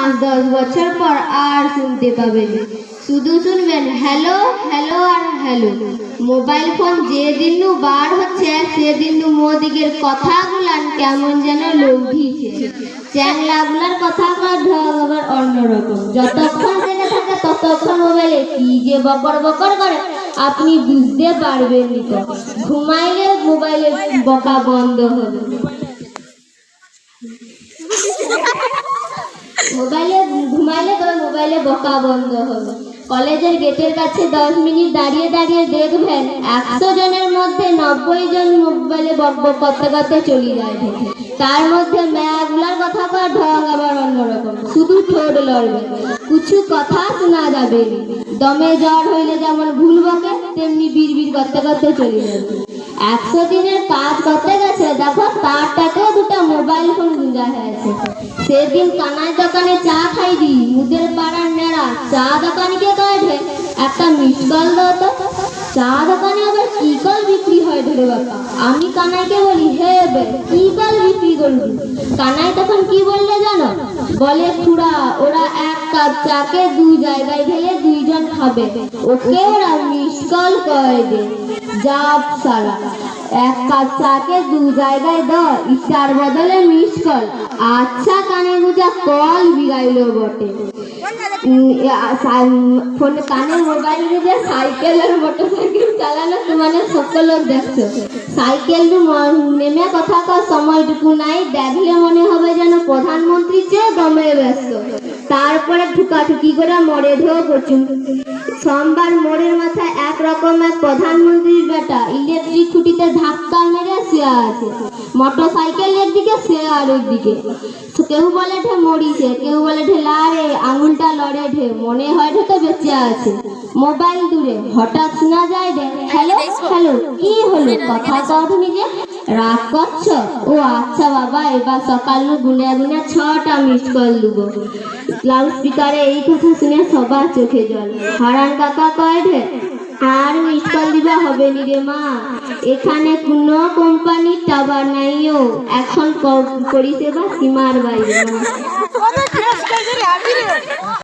পাঁচ, দশ বছর পর আর শুনতে পাবেন। শুধু শুনবেন, হ্যালো হ্যালো আর হ্যালো। মোবাইল ফোন যেদিন নু বার হচ্ছে সেদিন নু মোদিকের কথাগুলান কেমন যেন লৌধিছে চ্যাংলাগুলার কথাগুলো ঢং আবার অন্যরকম। যতক্ষণ জেনে থাকে ততক্ষণ মোবাইলে কি যে বকর বকর করে, আপনি বুঝতে পারবেন নি ঘুমাইলে মোবাইলে বকা বন্ধ হবে। মোবাইলে ঘুমাইলে তবে মোবাইলে বকা বন্ধ হবে। কলেজের গেটের কাছে দশ মিনিট দাঁড়িয়ে দাঁড়িয়ে দেখবেন, একশো জনের মধ্যে নব্বই জন মোবাইলে বক বক করতে করতে চলে যায় তার মধ্যে মেয়াগুলার কথা কয়, ঢং আবার অন্যরকম। শুধু ঠোঁট লড়বে। কিছু কথা শোনা যাবে। দমে জ্বর হইলে যেমন ভুল বকে, তেমনি বিড় বিড় করতে করতে চলে যাবে। একশো দিনের কাজ করতে গেছে, দেখো তারটাতে দুটো মোবাইল ফোন গুঞ্জা হয়েছে সেদিন কানাই দোকানে চা খাই দি, মুদের পাড়ার নেড়া চা দোকানিকে কয়ে একটা মিস কল দাও তো। চা দোকানে আবার কি কল বিক্রি হয় ধরে বাবা আমি কানাইকে বলি, হে বে, কি কল বিক্রি কানাই তখন কি বললে জানো? বলে, খুড়া, ওরা এক কাপ চাকে দু জায়গায় ঢেলে দুইজন খাবে। ওকে ওরা মিস কয় করে দে। জাপ সারা এক কাপ চাকে দু জায়গায় দ ইটার বদলে মিসকল আচ্ছা কানে গুজা কল বিগাইলো বটে। ফোন কানে মোবাইল দিয়ে সাইকেল আর মোটরসাইকেল চালানো, তোমার সকল দেখছ। সাইকেল নেমে কথা কর সময়টুকু নাই, দেখলে মনে হবে যেন প্রধানমন্ত্রী চেয়ে দমে ব্যস্ত। তারপরে ঠুকাঠুকি করে মরে ঢেউ প্রচুর সোমবার মোড়ের মাথায় এক রকম এক প্রধানমন্ত্রীর বেটা, ইলেকট্রিক খুঁটিতে ধাক্কা শুয়ে আছে। মোটর সাইকেল একদিকে সে আর একদিকে কেউ বলে ঠে মরিছে কেউ বলে ঠে লারে, আঙুলটা লড়ে ঠে, মনে হয় ঠে তো বেঁচে আছে। মোবাইল দূরে, হঠাৎ শোনা যায় রে হ্যালো হ্যালো, কি হলো? কথা কও তুমি যে, রাগ করছ? ও আচ্ছা বাবা, এবার সকাল গুনে গুনে ছটা মিস কল দেবো। লাউড স্পিকারে এই কথা শুনে সবার চোখে জল। হারান কাকা কয় রে আর মিস কল দিবা হবে নি রে মা। এখানে কোনো কোম্পানি টাবার নাইও। এখন পরিষেবা সীমার বাইরে।